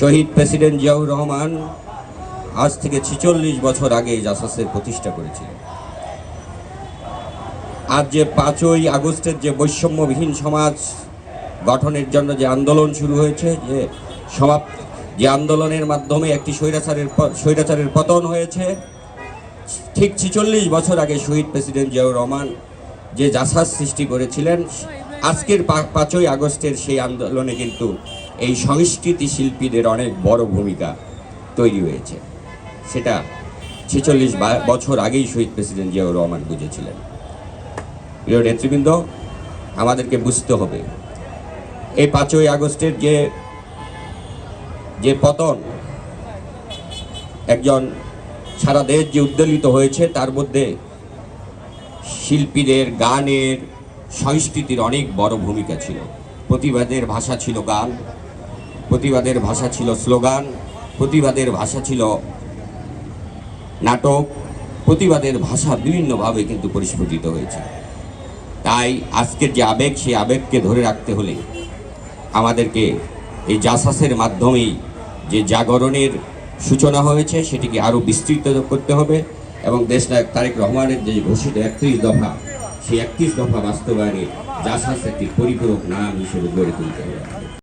শহীদ president Ziaur Rahman আজ থেকে ছিচল্লিশ বছর আগে জাসাসের প্রতিষ্ঠা করেছিলেন। আজ যে পাঁচই আগস্টের যে বৈষম্যবিহীন সমাজ গঠনের জন্য যে আন্দোলন শুরু হয়েছে, যে সমাপ, যে আন্দোলনের মাধ্যমে একটি স্বৈরাচারের স্বৈরাচারের পতন হয়েছে, ঠিক ছিচল্লিশ বছর আগে শহীদ প্রেসিডেন্ট জিয়াউর রহমান যে জাসাস সৃষ্টি করেছিলেন, আজকের পাঁচই আগস্টের সেই আন্দোলনে কিন্তু এই সংস্কৃতি শিল্পীদের অনেক বড় ভূমিকা তৈরি হয়েছে। সেটা ছেচল্লিশ বছর আগেই শহীদ প্রেসিডেন্ট জিয়াউর রহমান বুঝেছিলেন। প্রিয় নেতৃবৃন্দ, আমাদেরকে বুঝতে হবে, এই পাঁচই আগস্টের যে যে পতন, একজন সারা দেশ যে উদ্বেলিত হয়েছে, তার মধ্যে শিল্পীদের গানের সংস্কৃতির অনেক বড় ভূমিকা ছিল। প্রতিবাদের ভাষা ছিল গান প্রতিবাদের ভাষা ছিল স্লোগান, প্রতিবাদের ভাষা ছিল নাটক, প্রতিবাদের ভাষা বিভিন্নভাবে কিন্তু পরিস্ফুটিত হয়েছে। তাই আজকের যে আবেগ, সেই আবেগকে ধরে রাখতে হলে আমাদেরকে এই জাসাসের মাধ্যমেই যে জাগরণের সূচনা হয়েছে, সেটিকে আরও বিস্তৃত করতে হবে এবং দেশনায়ক তারেক রহমানের যে ঘোষিত একত্রিশ দফা, সেই একত্রিশ দফা বাস্তবায়নে জাসাস একটি পরিপূরক নাম হিসেবে গড়ে তুলতে হবে।